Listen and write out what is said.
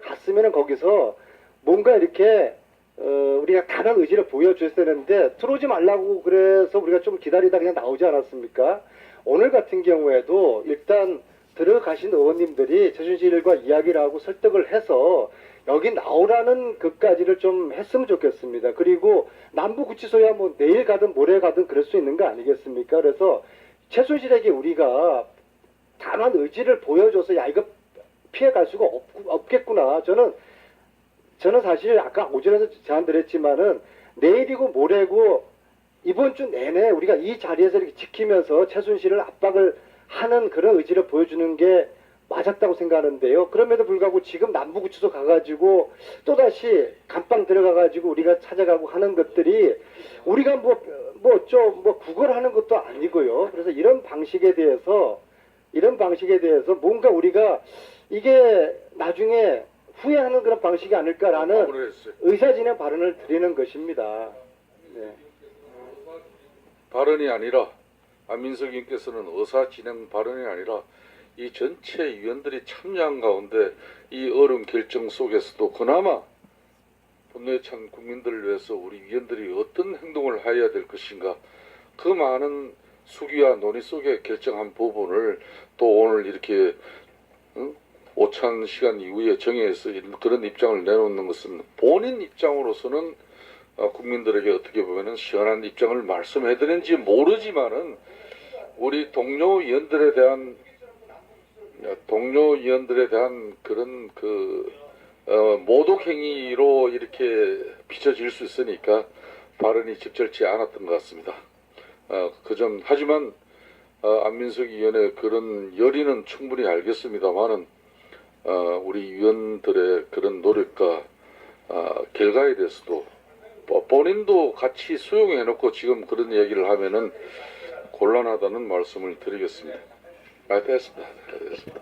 갔으면 거기서 뭔가 이렇게 어, 우리가 강한 의지를 보여줘야 되는데 들어오지 말라고 그래서 우리가 좀 기다리다 그냥 나오지 않았습니까? 오늘 같은 경우에도 일단 들어가신 의원님들이 최순실과 이야기를 하고 설득을 해서 여기 나오라는 것까지를 좀 했으면 좋겠습니다. 그리고 남부구치소야 뭐 내일 가든 모레 가든 그럴 수 있는 거 아니겠습니까? 그래서 최순실에게 우리가 강한 의지를 보여줘서 야 이거 피해갈 수가 없, 없겠구나. 저는 저는 사실 아까 오전에도 제안드렸지만은 내일이고 모레고 이번 주 내내 우리가 이 자리에서 이렇게 지키면서 최순실을 압박을 하는 그런 의지를 보여주는 게 맞았다고 생각하는데요. 그럼에도 불구하고 지금 남부구치소 가가지고 또다시 감방 들어가가지고 우리가 찾아가고 하는 것들이 우리가 뭐, 뭐, 좀, 뭐, 구걸하는 것도 아니고요. 그래서 이런 방식에 대해서, 이런 방식에 대해서 뭔가 우리가 이게 나중에 후회하는 그런 방식이 아닐까라는 모르겠어요. 의사진행 발언을 드리는 것입니다. 네. 발언이 아니라 안민석 의원께서는 의사 진행 발언이 아니라 이 전체 위원들이 참여한 가운데 이 어려운 결정 속에서도 그나마 분노에 찬 국민들을 위해서 우리 위원들이 어떤 행동을 해야 될 것인가 그 많은 수기와 논의 속에 결정한 부분을 또 오늘 이렇게 응? 오찬 시간 이후에 정해서 그런 입장을 내놓는 것은 본인 입장으로서는 어, 국민들에게 어떻게 보면은 시원한 입장을 말씀해드는지 모르지만은 우리 동료 의원들에 대한 어, 동료 의원들에 대한 그런 그 어, 모독 행위로 이렇게 비춰질 수 있으니까 발언이 적절치 않았던 것 같습니다. 어, 그점 하지만 어, 안민석 의원의 그런 열의는 충분히 알겠습니다만은 어, 우리 위원들의 그런 노력과 어, 결과에 대해서도 뭐 본인도 같이 수용해 놓고 지금 그런 얘기를 하면은 곤란하다는 말씀을 드리겠습니다. 아, 됐습니다. 됐습니다.